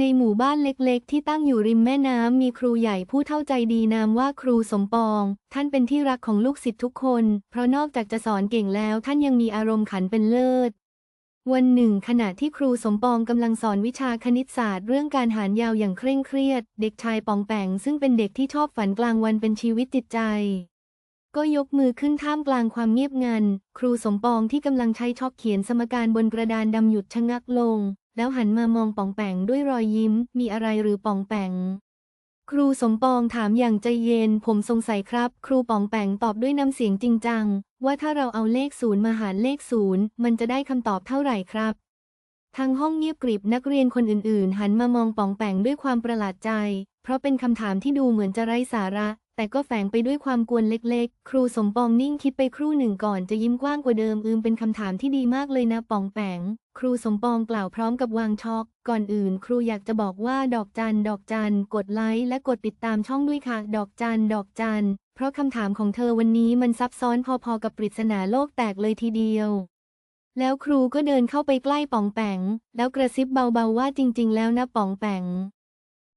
ในหมู่บ้านเล็กๆ ที่ตั้งอยู่ริมแม่น้ำมีครูใหญ่ผู้เท่าใจดีนามว่าครูสมปอง ท่านเป็นที่รักของลูกศิษย์ทุกคน เพราะนอกจากจะสอนเก่งแล้วท่านยังมีอารมณ์ขันเป็นเลิศ วันหนึ่ง ขณะที่ครูสมปองกำลังสอนวิชาคณิตศาสตร์ เรื่องการหารยาวอย่างเคร่งเครียด เด็กชายปองแปงซึ่งเป็นเด็กที่ชอบฝันกลางวันเป็นชีวิตจิตใจ ก็ยกมือขึ้นท่ามกลางความเงียบงัน ครูสมปองที่กำลังใช้ช็อกเขียนสมการบนกระดานดำหยุดชะงักลง แล้วหันมามองปองแปงด้วยรอยยิ้ม มีอะไรหรือปองแปงครูสมปองถามอย่างใจเย็น ผมสงสัยครับ ครูปองแปงตอบด้วยน้ำเสียงจริงจัง ว่าถ้าเราเอาเลขศูนย์มาหารเลขศูนย์มันจะได้คำตอบเท่าไหร่ครับทางห้องเงียบกริบนักเรียนคนอื่นๆ หันมามองปองแปงด้วยความประหลาดใจ เพราะเป็นคำถามที่ดูเหมือนจะไร้สาระ แต่ก็แฝงไปด้วยความกวนเล็กๆ ครูสมปองนิ่งคิดไปครู่หนึ่งก่อนจะยิ้มกว้างกว่าเดิม อืมเป็นคำถามที่ดีมากเลยนะปองแปง ครูสมปองกล่าวพร้อมกับวางช็อก ก่อนอื่น ครูอยากจะบอกว่าดอกจัน ดอกจัน กดไลค์และกดติดตามช่องด้วยค่ะ ดอกจัน ดอกจัน เพราะคำถามของเธอวันนี้มันซับซ้อนพอๆกับปริศนาโลกแตกเลยทีเดียวแล้วครูก็เดินเข้าไปใกล้ป๋องแปง แล้วกระซิบเบาๆว่าจริง ๆ แล้วนะป๋องแปง